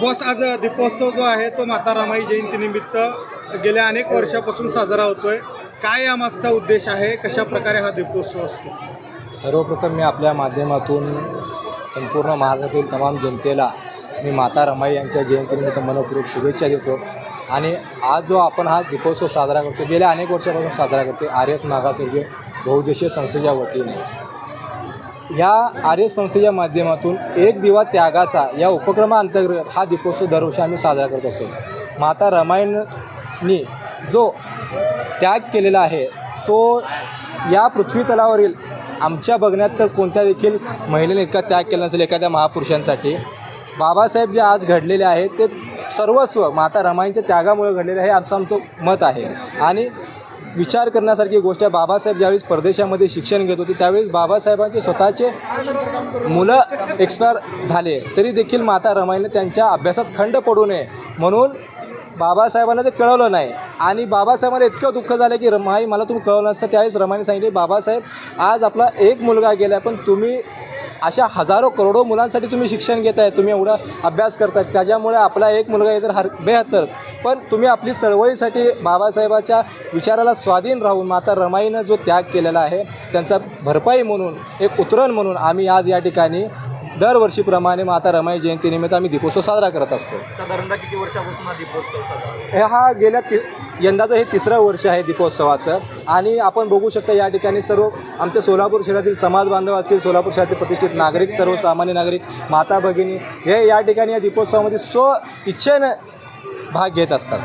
Boss आज दीपोत्सव जो आहे तो माता रमाई जयंतीनिमित्त गेल्या अनेक वर्षापासून साजरा होतोय. काय यामागचा उद्देश आहे? कशा प्रकारे हा दीपोत्सव असतो? सर्वप्रथम मी आपल्या माध्यमातून संपूर्ण महाराष्ट्रातील तमाम जनतेला मी माता रमाई यांच्या जयंतीनिमित्त मनपूर्वक शुभेच्छा देतो. आणि आज जो आपण हा दीपोत्सव साजरा करतो गेल्या अनेक वर्षापासून साजरा करतो आर्यस मागासवर्गीय बहुउद्देशीय संस्थेच्या वतीने. ह्या आर्य संस्थेच्या माध्यमातून एक दिवा त्यागाचा या उपक्रमाअंतर्गत हा दीपोत्सव दरवर्षी आम्ही साजरा करत असतो. माता रमायणनी जो त्याग केलेला आहे तो या पृथ्वी तलावरील आमच्या बघण्यात तर कोणत्या देखील महिलेने इतका त्याग केला नसेल एखाद्या महापुरुषांसाठी? बाबासाहेब जे आज घडलेले आहेत ते सर्वस्व माता रमाईंच्या त्यागामुळे घडलेले आहे आमचं आमचं मत आहे. आणि विचार करण्यासारखी गोष्ट आहे. बाबासाहेब ज्यावेळेस परदेशामध्ये शिक्षण घेत होते त्यावेळेस बाबासाहेबांचे स्वतःचे मुलं एक्सपायर झाले. तरी देखील माता रमाईने त्यांच्या अभ्यासात खंड पडू नये. म्हणून बाबासाहेबांना ते कळवलं नाही. आणि बाबासाहेबांना इतकं दुःख झालं की रमाई मला तुम्ही कळवलं नसतं. त्यावेळेस रमाईने सांगितले बाबासाहेब आज आपला एक मुलगा गेला पण तुम्ही अशा हजारो करोडो मुलांसाठी तुम्ही शिक्षण घेत आहे तुम्ही एवढा अभ्यास करताय. त्याच्यामुळे आपला एक मुलगा इतर हर बेहत्तर. पण तुम्ही आपली चळवळीसाठी बाबासाहेबाच्या विचाराला स्वाधीन राहून माता रमाईनं जो त्याग केलेला आहे त्यांचा भरपाई म्हणून एक उतरण म्हणून आम्ही आज या ठिकाणी दरवर्षीप्रमाणे माता रमाई जयंतीनिमित्त आम्ही दीपोत्सव साजरा करत असतो. साधारणतः किती वर्षापासून हा दीपोत्सव साजरा? हे हा गेल्या ति यंदाचं हे तिसरं वर्ष आहे दीपोत्सवाचं. आणि आपण बघू शकता या ठिकाणी सर्व आमच्या सोलापूर शहरातील समाज बांधव असतील सोलापूर शहरातील प्रतिष्ठित नागरिक सर्वसामान्य नागरिक माता भगिनी हे या ठिकाणी या दीपोत्सवामध्ये स्व इच्छेनं भाग घेत असतात.